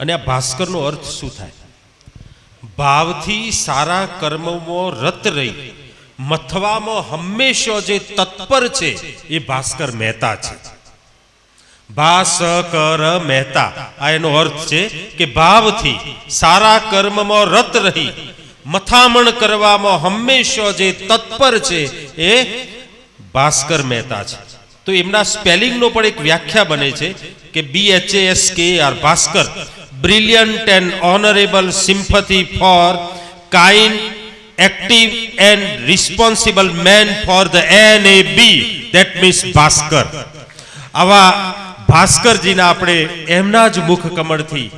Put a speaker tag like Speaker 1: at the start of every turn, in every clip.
Speaker 1: અને આ ભાસ્કરનો અર્થ શું થાય? ભાવથી સારા કર્મમાં રત રહી, મથવામાં હંમેશા જે તત્પર છે એ ભાસ્કર મહેતા છે. ભાસ્કર મહેતા, આ એનો અર્થ છે કે ભાવથી સારા કર્મમાં રત રહી, મથામણ કરવામાં હંમેશા જે તત્પર છે એ ભાસ્કર મહેતા છે. તો એમના સ્પેલિંગનો પણ એક વ્યાખ્યા બને છે કે B H S K R Bhaskar. Brilliant and honourable sympathy for kind active and responsible man for the N A B that means Bhaskar આવા ભાસ્કરજીના આપણે એમના જ મુખ કમળથી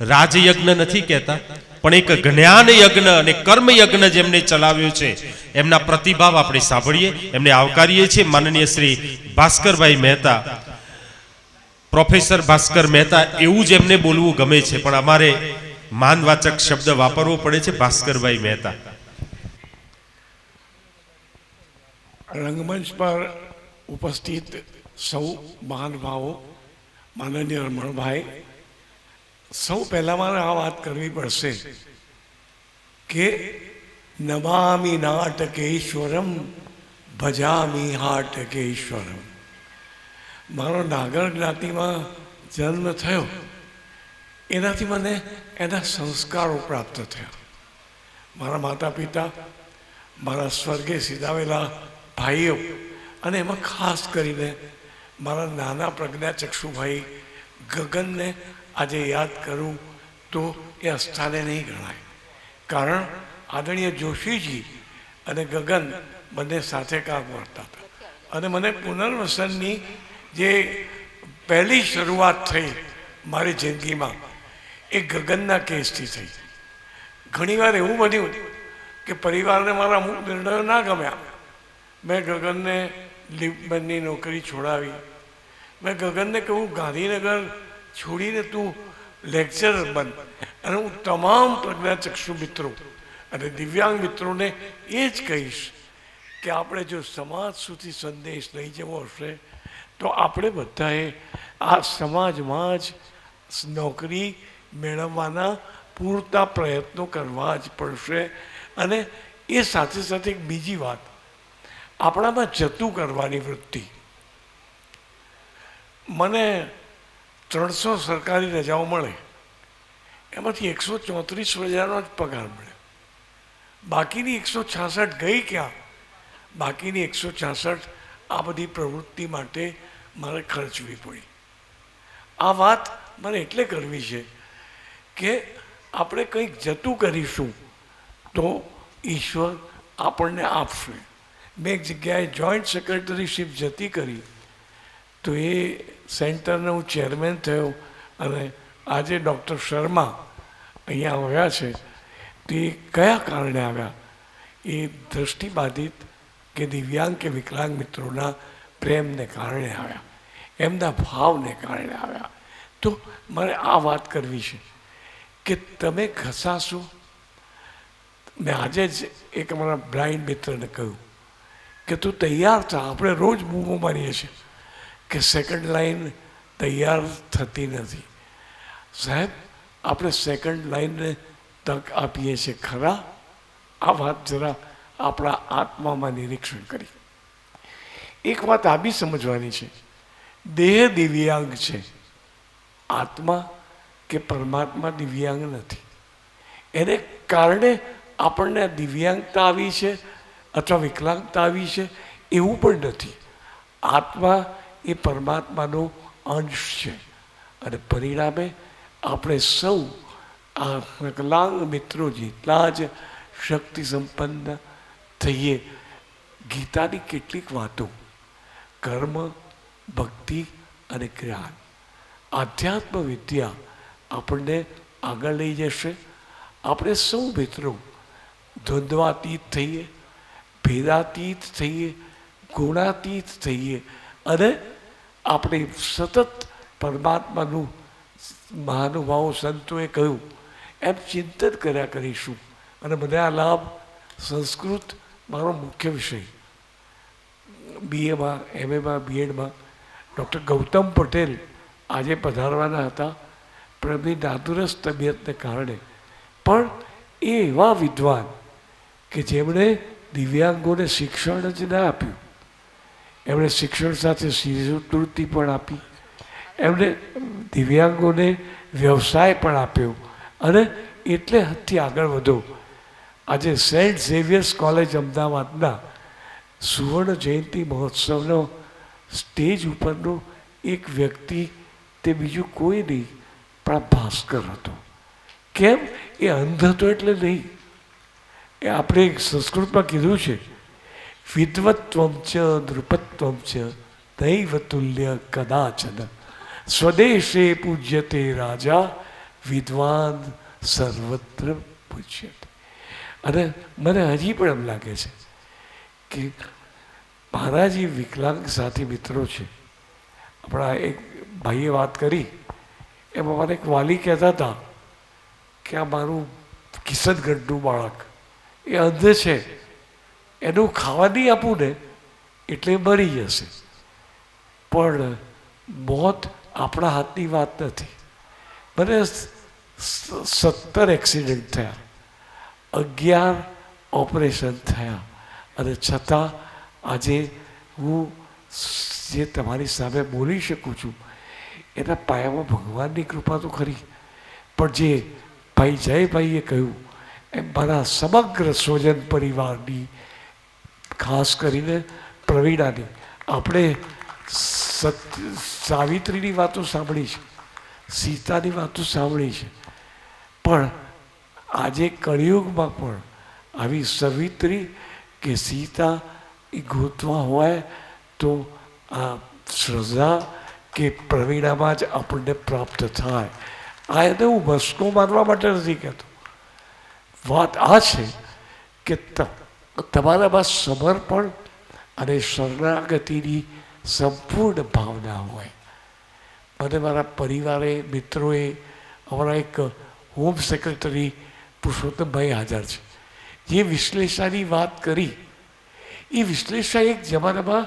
Speaker 1: રાજયજ્ઞ નથી કહેતા, પણ એક જ્ઞાન યજ્ઞ અને કર્મ યજ્ઞ જેમને ચલાવ્યો છે, એમના પ્રતિભાવ આપણે સાંભળીએ, એમને આવકારીએ છીએ. માનનીય શ્રી ભાસ્કરભાઈ મહેતા પ્રોફેસર ભાસ્કર મહેતા એવું જ એમને બોલવું ગમે છે, પણ અમારે માનવાચક શબ્દ વાપરવો પડે છે ભાસ્કરભાઈ મહેતા.
Speaker 2: રંગમંચ પર ઉપસ્થિત સૌ મહાનુભાવો માનનીય રમણભાઈ, સૌ પહેલાં મારે આ વાત કરવી પડશે કે નમામી નાટકેશ્વરમ, ભજામી હાટકેશ્વરમ. મારો નાગર જ્ઞાતિમાં જન્મ થયો. એનાથી મને એના સંસ્કારો પ્રાપ્ત થયા. મારા માતા પિતા મારા સ્વર્ગે સીધાવેલા ભાઈઓ અને એમાં ખાસ કરીને મારા નાના પ્રજ્ઞાચક્ષુભાઈ ગગનને આજે યાદ કરું તો એ અસ્થાને નહીં ગણાય. કારણ આદરણીય જોશીજી અને ગગન બંને સાથે કામ કરતા હતા. અને મને પુનર્વસનની જે પહેલી શરૂઆત થઈ મારી જિંદગીમાં, એ ગગનના કેસથી થઈ. ઘણીવાર એવું બન્યું કે પરિવારને મારા અમુક નિર્ણયો ના ગમ્યા. મેં ગગનને લિફ્ટમેનની નોકરી છોડાવી. મેં ગગનને કહું ગાંધીનગર છોડીને તું લેક્ચર બન. અને હું તમામ પ્રજ્ઞાચક્ષુ મિત્રો અને દિવ્યાંગ મિત્રોને એ જ કહીશ કે આપણે જો સમાજ સુધી સંદેશ લઈ જવો હશે તો આપણે બધાએ આ સમાજમાં જ નોકરી મેળવવાના પૂરતા પ્રયત્નો કરવા જ પડશે. અને એ સાથે સાથે એક બીજી વાત. આપણામાં જતું કરવાની વૃત્તિ. મને ત્રણસો સરકારી રજાઓ મળે. એમાંથી એકસો ચોત્રીસ રજાનો જ પગાર મળે. બાકીની એકસો છાસઠ ગઈ ક્યાં? બાકીની એકસો છાસઠ આ બધી પ્રવૃત્તિ માટે મારે ખર્ચવી પડી. આ વાત મને એટલે કરવી છે કે આપણે કંઈક જતું કરીશું તો ઈશ્વર આપણને આપશે. મેં એક જગ્યાએ જોઈન્ટ સેક્રેટરીશીપ જતી કરી, તો એ સેન્ટરનો હું ચેરમેન થયો અને આજે ડૉક્ટર શર્મા અહીંયા આવ્યા છે. તે કયા કારણે આવ્યા? એ દૃષ્ટિબાધિત કે દિવ્યાંગ કે વિકલાંગ મિત્રોના પ્રેમને કારણે આવ્યા. એમના ભાવને કારણે આવ્યા. તો મારે આ વાત કરવી છે કે તમે ઘસાશો મેં આજે જ એક અમારા બ્લાઇન્ડ મિત્રને કહ્યું કે તું તૈયાર થા. આપણે રોજ બૂમો મારીએ છીએ કે સેકન્ડ લાઈન તૈયાર થતી નથી. સાહેબ, આપણે સેકન્ડ લાઈનને તક આપીએ છીએ. ખરા? આ વાત જરા આપણા આત્મામાં નિરીક્ષણ કરી. એક વાત આ બી સમજવાની છે. દેહ દિવ્યાંગ છે. આત્મા કે પરમાત્મા દિવ્યાંગ નથી. એને કારણે આપણને દિવ્યાંગતા આવી છે અથવા વિકલાંગતા આવી છે એવું પણ નથી. આત્મા એ પરમાત્માનો અંશ છે અને પરિણામે આપણે સૌ આ વિકલાંગ મિત્રો જેટલા જ શક્તિ સંપન્ન થઈએ. ગીતાની કેટલીક વાતો, કર્મ, ભક્તિ અને જ્ઞાન. આધ્યાત્મ વિદ્યા આપણને આગળ લઈ જશે. આપણે સૌ મિત્રો દ્વંદ્વાતીત થઈએ, ભેદાતીત થઈએ, ગુણાતીત થઈએ અને આપણે સતત પરમાત્માનું મહાનુભાવો સંતોએ કહ્યું, એમ ચિંતન કર્યા કરીશું. અને મને આ લાભ સંસ્કૃત મારો મુખ્ય વિષય. બીએમાં એમએમાં બીએડમાં ડૉક્ટર ગૌતમ પટેલ આજે પધારવાના હતા. પણ એમની નાદુરસ્ત તબિયતને કારણે. પણ એ એવા વિદ્વાન કે જેમણે દિવ્યાંગોને શિક્ષણ જ ના આપ્યું. એમણે શિક્ષણ સાથે શિષ્યવૃત્તિ પણ આપી. એમણે દિવ્યાંગોને વ્યવસાય પણ આપ્યો. અને એટલે હદથી આગળ વધો. આજે સેન્ટ ઝેવિયર્સ કોલેજ અમદાવાદના સુવર્ણ જયંતિ મહોત્સવનો સ્ટેજ ઉપરનો એક વ્યક્તિ તે બીજું કોઈ નહીં પણ ભાસ્કર હતો. કેમ? એ અંધ હતો એટલે નહીં. એ આપણે સંસ્કૃતમાં કીધું છે વિદ્વત્વમ ચ નૃપત્વમ ચ દૈવ તુલ્ય કદાચન. સ્વદેશે પૂજ્યતે રાજા, વિદ્વાન સર્વત્ર પૂજ્યતે. અને મને હજી પણ એમ લાગે છે કે મારા જે વિકલાંગ સાથી મિત્રો છે, આપણા એક ભાઈએ વાત કરી, એમાં મને એક વાલી કહેતા હતા કે આ મારું કિશનગઢનું બાળક, એ અંધ છે, એનું ખાવા નહીં આપું ને એટલે મરી જશે. પણ મોત આપણા હાથની વાત નથી. મને સત્તર એક્સિડન્ટ થયા. અગિયાર ઓપરેશન થયા. અને છતાં આજે હું જે તમારી સામે બોલી શકું છું, એના પાયામાં ભગવાનની કૃપા તો ખરી. પણ જે ભાઈ જયભાઈએ કહ્યું, એમ મારા સમગ્ર સ્વજન પરિવારની, ખાસ કરીને પ્રવીણાની, આપણે સત્ય સાવિત્રીની વાતો સાંભળી છે, સીતાની વાતો સાંભળી છે. પણ આજે કળિયુગમાં પણ આવી સવિત્રી કે સીતા એ ગોતવા હોય તો આ શ્રદ્ધા કે પ્રવીણામાં જ આપણને પ્રાપ્ત થાય. આ એને હું ભસ્કો મારવા માટે નથી કહેતો. વાત આ છે કે તમારામાં સમર્પણ અને શરણાગતિની સંપૂર્ણ ભાવના હોય. મને મારા પરિવારે, મિત્રોએ, અમારા એક હોમ સેક્રેટરી પુરુષોત્તમભાઈ હાજર છે. જે વિશ્લેષાની વાત કરી, એ વિશ્લેષા એક જમાનામાં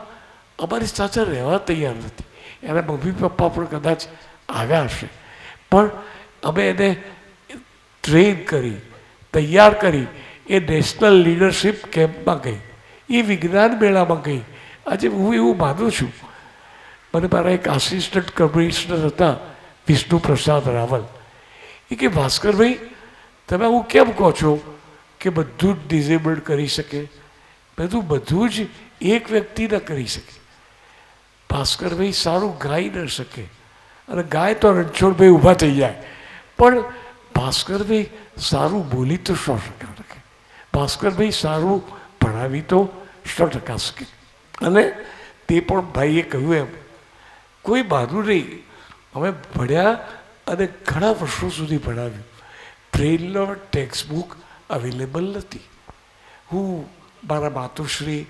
Speaker 2: અમારી સાથે રહેવા તૈયાર નથી. એના મમ્મી પપ્પા પણ કદાચ આવ્યા હશે. પણ અમે એને ટ્રેન કરી, તૈયાર કરી, એ નેશનલ લીડરશિપ કેમ્પમાં ગઈ. એ વિજ્ઞાન મેળામાં ગઈ. આજે હું એવું માનું છું. મને મારા એક આસિસ્ટન્ટ કમિશનર હતા વિષ્ણુ પ્રસાદ રાવલ. એ કે, ભાસ્કરભાઈ તમે હું કેમ કહો છો કે બધું જ ડિઝેબલ્ડ કરી શકે? બધું બધું જ એક વ્યક્તિ ન કરી શકે. ભાસ્કરભાઈ સારું ગાઈ ન શકે. અને ગાય તો રણછોડભાઈ ઊભા થઈ જાય. પણ ભાસ્કરભાઈ સારું બોલી તો સો ટકા શકે. ભાસ્કરભાઈ સારું ભણાવી તો સો ટકા શકે. અને તે પણ ભાઈએ કહ્યું એમ, કોઈ બાંધું નહીં. અમે ભણ્યા અને ઘણા વર્ષો સુધી ભણાવ્યું. બ્રેઇનનો ટેક્સ્ટબુક અવેલેબલ નથી હું મારા માતુશ્રી,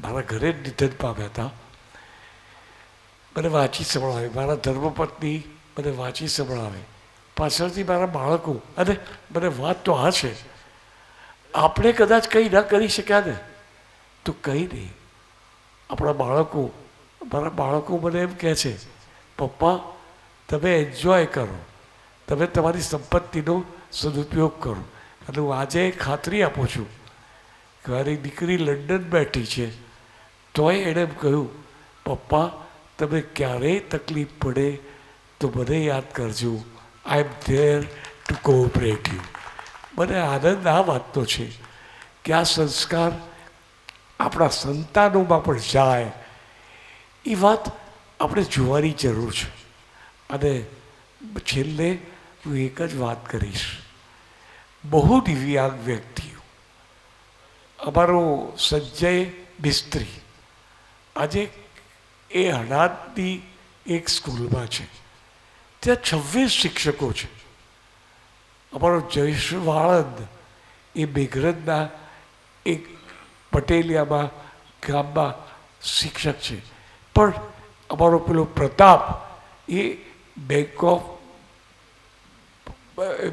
Speaker 2: મારા ઘરે જ નિધન પામ્યા હતા. મને વાંચી સંભળાવે, મારા ધર્મપત્ની મને વાંચી સંભળાવે. પાછળથી મારા બાળકો, અને મને વાત તો આ છે, આપણે કદાચ કંઈ ના કરી શક્યા ને? તો કંઈ નહીં. આપણા બાળકો, મારા બાળકો મને એમ કહે છે, પપ્પા, તમે એન્જોય કરો. તમે તમારી સંપત્તિનો સદુપયોગ કરો. અને હું આજે ખાતરી આપું છું કે મારી દીકરી લંડન બેઠી છે, તોય એણે કહ્યું, પપ્પા, તમે ક્યારેય તકલીફ પડે તો મને યાદ કરજો. I am there to cooperate you મને આનંદ આ વાતનો છે કે આ સંસ્કાર આપણા સંતાનોમાં પણ જાય. એ વાત આપણે જોવાની જરૂર છે. અને છેલ્લે હું એક જ વાત કરીશ. બહુ દિવ્યાંગ વ્યક્તિઓ. અમારો સંજય મિસ્ત્રી આજે એ હડાદની એક સ્કૂલમાં છે. ત્યાં છવ્વીસ શિક્ષકો છે. અમારો જયેશ વાળંદ એ મેઘરજના એક પટેલિયામાં ગામમાં શિક્ષક છે. પણ અમારો પેલો પ્રતાપ એ બેંક ઓફ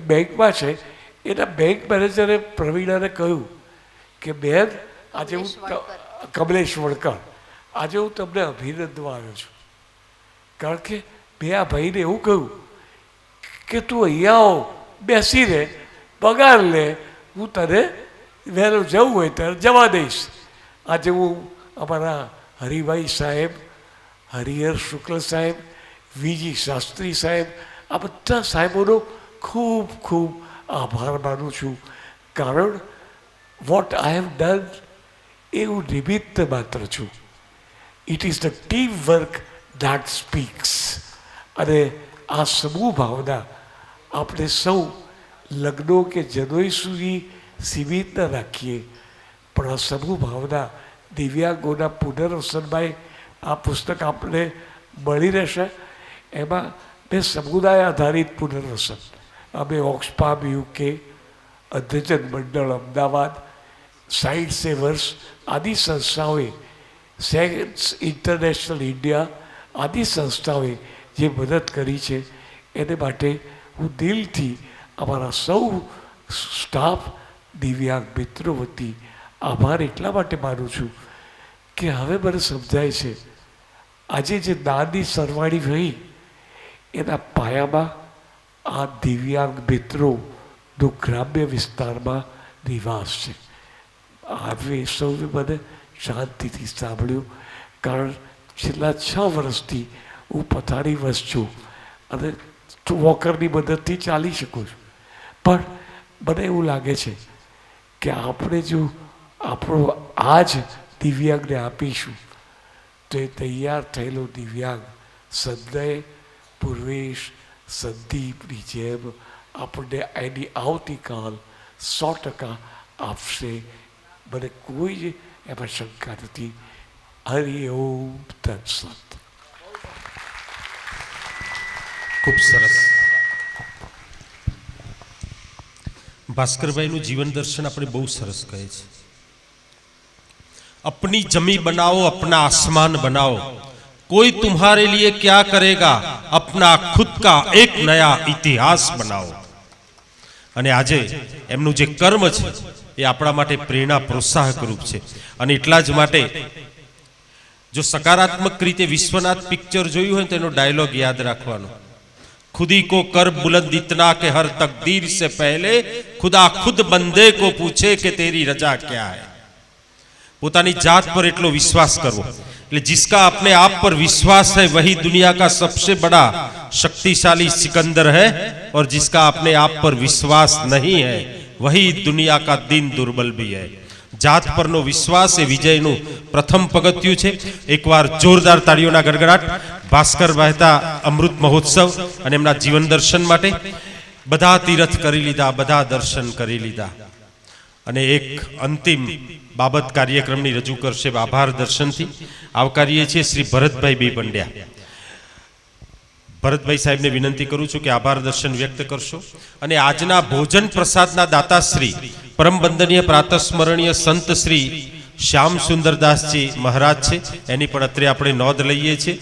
Speaker 2: બેંકમાં છે એના બેંક મેનેજરે પ્રવીણાને કહ્યું કે બેન આજે હું
Speaker 3: કમલેશ વળકર
Speaker 2: આજે હું તમને અભિનંદવા આવ્યો છું. કારણ કે મેં આ ભાઈને એવું કહ્યું કે તું અહીંયા આવો બેસી રહે પગાર લે હું તને વહેલું જવું હોય ત્યારે જવા દઈશ. આજે હું અમારા હરિભાઈ સાહેબ હરિહર શુક્લ સાહેબ વીજી શાસ્ત્રી સાહેબ આ બધા સાહેબોનો ખૂબ ખૂબ આભાર માનું છું. કારણ વોટ આઈ હેવ ડન એ હું નિમિત્ત માત્ર છું. It is the team work that speaks અને આ સમૂહ ભાવના આપણે સૌ લગ્નો કે જનોઈ સુધી સીમિત ન રાખીએ. પણ આ સમૂહ ભાવના દિવ્યાંગોના પુનર્વસનભાઈ આ પુસ્તક આપણે મળી રહેશે. એમાં મેં સમુદાય આધારિત પુનર્વસન. અમે ઓક્સફામ, યુકે અધ્યજન મંડળ, અમદાવાદ સાઇડ સેવર્સ આદિ સંસ્થાઓએ, સેન્સ ઇન્ટરનેશનલ ઇન્ડિયા આદિ સંસ્થાઓએ જે મદદ કરી છે, એને માટે હું દિલથી અમારા સૌ સ્ટાફ, દિવ્યાંગ મિત્રો વતી આભાર એટલા માટે માનું છું કે હવે મને સમજાય છે, આજે જે નાની સરવાણી રહી, એના પાયામાં આ દિવ્યાંગ મિત્રોનો ગ્રામ્ય વિસ્તારમાં નિવાસ છે. હવે સૌએ મને શાંતિથી સાંભળ્યું કારણ છેલ્લા છ વર્ષથી હું પથારી વસ છું અને વોકરની મદદથી ચાલી શકું છું. પણ મને એવું લાગે છે કે આપણે જો આપણો આ જ દિવ્યાંગને આપીશું, તો એ તૈયાર થયેલો દિવ્યાંગ સદય, પૂર્વેશ સંદીપની જેમ આપણને એની આવતીકાલ સો ટકા આપશે. મને કોઈ જ એમાં શંકા નથી. હરિ ઓમ તત્સત.
Speaker 1: ખૂબ સરસ. ભાસ્કરભાઈનું જીવન દર્શન આપણે બહુ સરસ કહે છે. અપની જમી બનાવો, અપના આસમાન બનાવો. कोई तुम्हारे लिए क्या करेगा अपना खुद का एक नया इतिहास बनाओ અને આજે એમનું જે કર્મ છે એ આપણા માટે પ્રેરણા પ્રોત્સાહક રૂપ છે અને એટલા જ માટે જો સકારાત્મક રીતે વિશ્વનાથ પિક્ચર જોયું હોય તો એનો ડાયલોગ યાદ રાખવાનો खुदी को कर बुलंद इतना के हर तकदीर से पहले खुदा खुद बंदे को पूछे कि तेरी रजा क्या है પોતાની જાત પર એટલો વિશ્વાસ કરવો એટલે जिसका अपने आप पर विश्वास है वही दुनिया का सबसे बड़ा शक्तिशाली सिकंदर है और जिसका अपने आप पर विश्वास नहीं है वही दुनिया का दिन दुर्बल भी है જાત પરનો વિશ્વાસ એ વિજયનું પ્રથમ પગથિયું છે એકવાર જોરદાર તાળીઓના ગડગડાટ ભાસ્કર વહેતા અમૃત મહોત્સવ અને એમના જીવન દર્શન માટે બધા તીરથ કરી લીધા બધા દર્શન કરી લીધા અને એક અંતિમ બાબત કાર્યક્રમની રજૂ કરશે. આભાર દર્શનથી આવકારીએ છીએ શ્રી ભરતભાઈ બી પંડ્યા. ભરતભાઈ સાહેબને વિનંતી કરું છું કે આભાર દર્શન વ્યક્ત કરશો. અને આજના ભોજન પ્રસાદના દાતાશ્રી પરમ બંદનીય પ્રાતસ્મરણીય સંત શ્રી શ્યામ સુંદરદાસજી મહારાજ છે. એની પણ અત્રે આપણે નોંધ લઈએ છીએ.